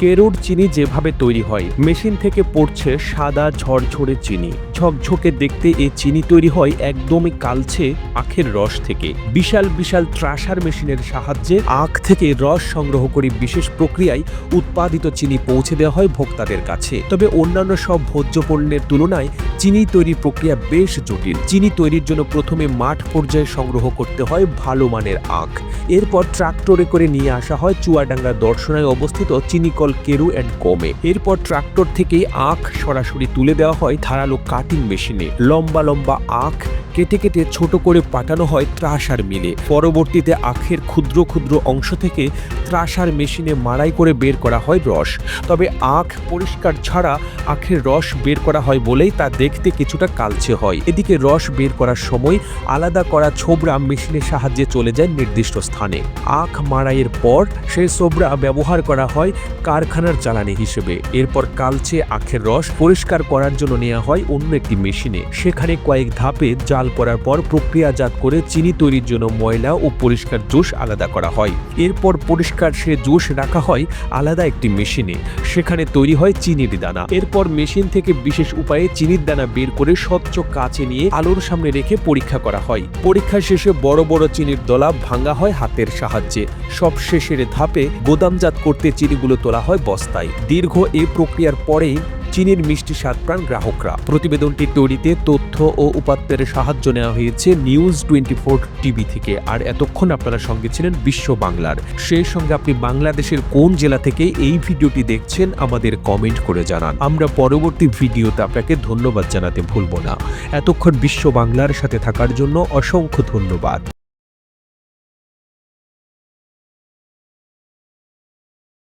কেরুর চিনি যেভাবে তৈরি হয়, মেশিন থেকে পড়ছে সাদা ঝরঝরে চিনি। ঝকঝকে দেখতে এই চিনি তৈরি হয় একদমই কালছে আখের রস থেকে। বিশাল বিশাল ত্রাসার মেশিনের সাহায্যে আখ থেকে রস সংগ্রহ করে বিশেষ প্রক্রিয়ায় উৎপাদিত চিনি পৌঁছে দেওয়া হয় ভোক্তাদের কাছে। তবে অন্যান্য সব ভোজ্য পণ্যের তুলনায় চিনি তৈরির প্রক্রিয়া বেশ জটিল। চিনি তৈরির জন্য প্রথমে মাঠ পর্যায়ে সংগ্রহ করতে হয় ভালো মানের আখ। এরপর ট্রাক্টরে করে নিয়ে আসা হয় চুয়াডাঙ্গা দর্শনায় অবস্থিত চিনিকল কেরু অ্যান্ড কমে এরপর ট্রাক্টর থেকে আখ সরাসরি তুলে দেওয়া হয় ধারালো কাটিং মেশিনে। লম্বা লম্বা আখ কেটে কেটে ছোট করে পাঠানো হয় ত্রাসার মিলে। পরবর্তীতে আখের ক্ষুদ্র ক্ষুদ্র অংশ থেকে ত্রাসার মেশিনে মাড়াই করে বের করা হয় রস। তবে আখ পরিষ্কার ছাড়া আখের রস বের করা হয় বলেই তা দেখতে কিছুটা কালচে হয়। এদিকে রস বের করার সময় আলাদা করা ছোবড়া মেশিনের সাহায্যে চলে যায় নির্দিষ্ট স্থানে। আখ মাড়াইয়ের পর সেই ছোবড়া ব্যবহার করা হয় কারখানার জ্বালানি হিসেবে। এরপর কালচে আখের রস পরিষ্কার করার জন্য নেওয়া হয় অন্য একটি মেশিনে। সেখানে কয়েক ধাপে জাল করার পর প্রক্রিয়াজাত করে চিনি তৈরির জন্য ময়লা ও পরিষ্কার জুস আলাদা করা হয়। এরপর পরিষ্কার সে জুস রাখা হয় আলাদা একটি মেশিনে। সেখানে তৈরি হয় চিনির দানা। এরপর মেশিন থেকে বিশেষ উপায়ে চিনির দানা বের করে স্বচ্ছ কাছে নিয়ে আলোর সামনে রেখে পরীক্ষা করা হয়। পরীক্ষা শেষে বড় বড় চিনির দলা ভাঙা হয় হাতের সাহায্যে। সব শেষের ধাপে গোদামজাত করতে চিনিগুলো তোলা হয় বস্তায়। দীর্ঘ এই প্রক্রিয়ার পরেই চিনির মিষ্টি স্বাদ প্রাণ গ্রাহকরা। প্রতিবেদনটি তৈরিতে তথ্য ও উপাত্তের সাহায্য নেওয়া হয়েছে নিউজ টোয়েন্টি ফোর টিভি থেকে। আর এতক্ষণ আপনারা সঙ্গে ছিলেন বিশ্ব বাংলার। সেই সঙ্গে আপনি বাংলাদেশের কোন জেলা থেকে এই ভিডিওটি দেখছেন আমাদের কমেন্ট করে জানান। আমরা পরবর্তী ভিডিওতে আপনাকে ধন্যবাদ জানাতে ভুলব না। এতক্ষণ বিশ্ব বাংলার সাথে থাকার জন্য অসংখ্য ধন্যবাদ।